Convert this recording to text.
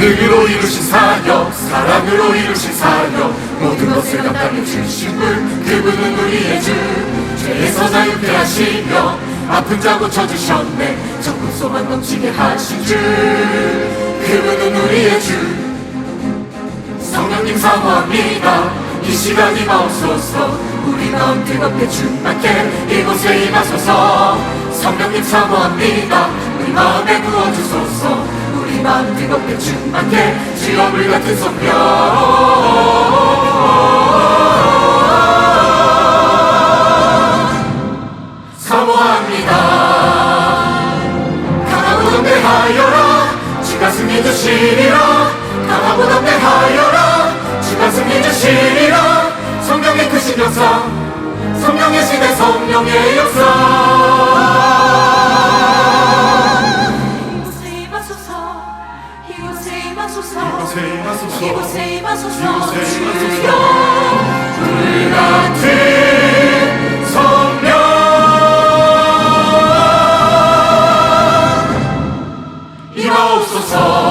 능으로 이루신 사역 사랑으로 이루신 사역. 모든 것을 감당해 주신 분 그분은 우리의 주. 죄에서 자유케 하시며 아픈 자 고쳐주셨네. 소망 넘치게 하신 주. 그분은 우리의 주. 성령님 사모합니다. 이 시간 임하옵소서 우리 마음 뜨겁게 충만케 이곳에 임하소서. 성령님 사모합니다. 우리 마음에 부어주 충만케 지어물 같은 성령 사모합니다. 강하고 담대하여라. 주가 승리 주시리라. 강하고 담대하여라. 주가 승리 주시리라. 성령의 크신 역사 성령의 시대 성령의 역사 이곳에 임하소서. 이곳에 임하소서. 이곳에 임하소서. 주여 그 불같은 성령 임하옵소서.